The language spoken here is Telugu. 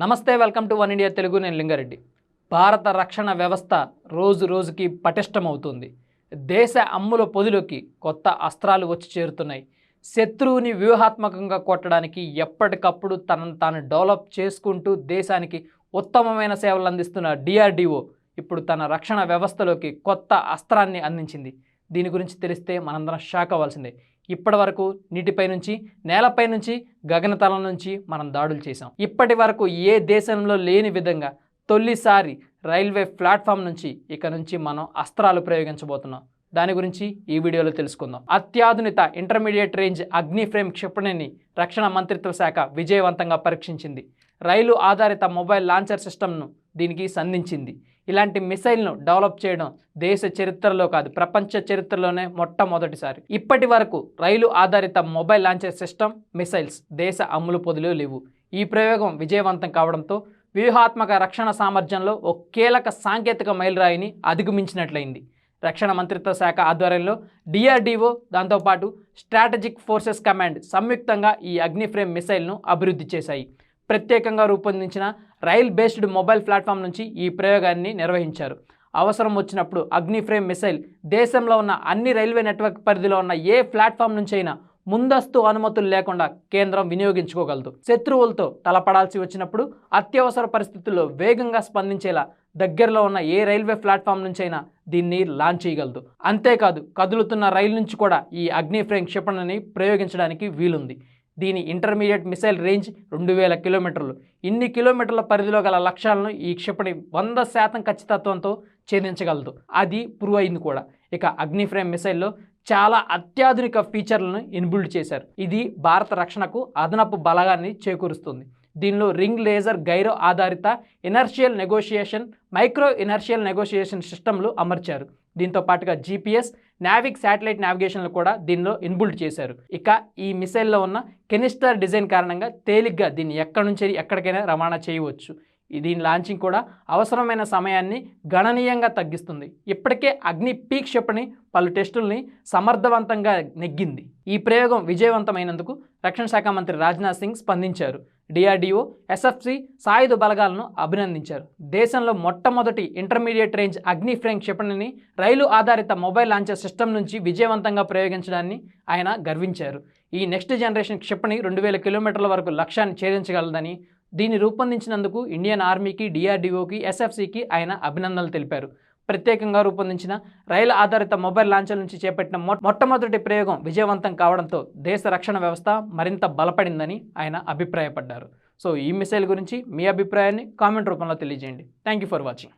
నమస్తే welcome to One India Telugu నేను లింగారెడ్డి. భారత రక్షణ వ్యవస్థ రోజు రోజుకి పటిష్టమవుతుంది. దేశ అమ్ముల పొదిలోకి కొత్త అస్త్రాలు వచ్చి చేరుతున్నాయి. శత్రువుని వ్యూహాత్మకంగా కొట్టడానికి ఎప్పటికప్పుడు తనను తాను డెవలప్ చేసుకుంటూ దేశానికి ఉత్తమమైన సేవలు అందిస్తున్న డిఆర్డిఓ ఇప్పుడు తన రక్షణ వ్యవస్థలోకి కొత్త అస్త్రాన్ని అందించింది. దీని గురించి తెలిస్తే మనందరం షాక్ అవ్వాల్సిందే. ఇప్పటి వరకు నీటిపై నుంచి నేలపై నుంచి గగనతలం నుంచి మనం దాడులు చేసాం ఇప్పటి వరకు ఏ దేశంలో లేని విధంగా తొలిసారి రైల్వే ప్లాట్ఫామ్ నుంచి ఇక నుంచి మనం అస్త్రాలు ప్రయోగించబోతున్నాం. దాని గురించి ఈ వీడియోలో తెలుసుకుందాం. అత్యాధునిత ఇంటర్మీడియట్ రేంజ్ అగ్ని ఫ్రేమ్ క్షిపణిని రక్షణ మంత్రిత్వ శాఖ విజయవంతంగా పరీక్షించింది. రైలు ఆధారిత మొబైల్ లాంచర్ సిస్టమ్ను దీనికి సంధించింది. ఇలాంటి మిసైల్ను డెవలప్ చేయడం దేశ చరిత్రలో కాదు ప్రపంచ చరిత్రలోనే మొట్టమొదటిసారి. ఇప్పటి వరకు రైలు ఆధారిత మొబైల్ లాంచర్ సిస్టమ్ మిసైల్స్ దేశ అమ్ములు పొదులు లేవు. ఈ ప్రయోగం విజయవంతం కావడంతో వ్యూహాత్మక రక్షణ సామర్థ్యంలో ఒక కీలక సాంకేతిక మైలురాయిని అధిగమించినట్లయింది. రక్షణ మంత్రిత్వ శాఖ ఆధ్వర్యంలో డిఆర్డీఓ దాంతోపాటు స్ట్రాటజిక్ ఫోర్సెస్ కమాండ్ సంయుక్తంగా ఈ అగ్నిఫ్రేమ్ మిసైల్ను అభివృద్ధి చేశాయి. ప్రత్యేకంగా రూపొందించిన రైల్ బేస్డ్ మొబైల్ ప్లాట్ఫామ్ నుంచి ఈ ప్రయోగాన్ని నిర్వహించారు. అవసరం వచ్చినప్పుడు అగ్నిఫ్రేమ్ మిసైల్ దేశంలో ఉన్న అన్ని రైల్వే నెట్వర్క్ పరిధిలో ఉన్న ఏ ప్లాట్ఫామ్ నుంచైనా ముందస్తు అనుమతులు లేకుండా కేంద్రం వినియోగించుకోగలదు. శత్రువులతో తలపడాల్సి వచ్చినప్పుడు అత్యవసర పరిస్థితుల్లో వేగంగా స్పందించేలా దగ్గరలో ఉన్న ఏ రైల్వే ప్లాట్ఫామ్ నుంచైనా దీన్ని లాంచ్ చేయగలదు. అంతేకాదు కదులుతున్న రైలు నుంచి కూడా ఈ అగ్నిఫ్రేమ్ క్షిపణిని ప్రయోగించడానికి వీలుంది. దీని ఇంటర్మీడియట్ మిసైల్ రేంజ్ రెండు వేల కిలోమీటర్లు. ఇన్ని కిలోమీటర్ల పరిధిలో గల లక్ష్యాలను ఈ క్షిపణి వంద శాతం ఖచ్చితత్వంతో ఛేదించగలదు. అది ప్రూవ్ అయింది కూడా. ఇక అగ్నిఫ్రేమ్ మిసైల్లో చాలా అత్యాధునిక ఫీచర్లను ఇన్బిల్డ్ చేశారు. ఇది భారత రక్షణకు అదనపు బలగాన్ని చేకూరుస్తుంది. దీనిలో రింగ్ లేజర్ గైరో ఆధారిత inertial negotiation micro inertial negotiation సిస్టమ్లు అమర్చారు. దీంతో పాటుగా జీపీఎస్ నావిక్ శాటిలైట్ నావిగేషన్లు కూడా దీనిలో ఇన్బుల్డ్ చేశారు. ఇక ఈ మిసైల్లో ఉన్న కెనిస్టర్ డిజైన్ కారణంగా తేలిగ్గా దీన్ని ఎక్కడి నుంచి ఎక్కడికైనా రవాణా చేయవచ్చు. దీని లాంచింగ్ కూడా అవసరమైన సమయాన్ని గణనీయంగా తగ్గిస్తుంది. ఇప్పటికే అగ్ని పీక్ క్షిపణి పలు టెస్టుల్ని సమర్థవంతంగా నెగ్గింది. ఈ ప్రయోగం విజయవంతమైనందుకు రక్షణ శాఖ మంత్రి రాజ్నాథ్ సింగ్ స్పందించారు. డిఆర్డీఓ ఎస్ఎఫ్సి సాయుధ బలగాలను అభినందించారు. దేశంలో మొట్టమొదటి ఇంటర్మీడియట్ రేంజ్ అగ్నిఫ్రేమ్ క్షిపణిని రైలు ఆధారిత మొబైల్ లాంచర్ సిస్టమ్ నుంచి విజయవంతంగా ప్రయోగించడాన్ని ఆయన గర్వించారు. ఈ నెక్స్ట్ జనరేషన్ క్షిపణి రెండు వేల కిలోమీటర్ల వరకు లక్ష్యాన్ని ఛేదించగలదని దీన్ని రూపొందించినందుకు ఇండియన్ ఆర్మీకి డిఆర్డిఓకి ఎస్ఎఫ్సికి ఆయన అభినందనలు తెలిపారు. ప్రత్యేకంగా రూపొందించిన రైలు ఆధారిత మొబైల్ లాంచర్ నుంచి చేపట్టిన మొట్టమొదటి ప్రయోగం విజయవంతం కావడంతో దేశ రక్షణ వ్యవస్థ మరింత బలపడిందని ఆయన అభిప్రాయపడ్డారు. సో ఈ మిసైల్ గురించి మీ అభిప్రాయాన్ని కామెంట్ రూపంలో తెలియజేయండి. Thank you for watching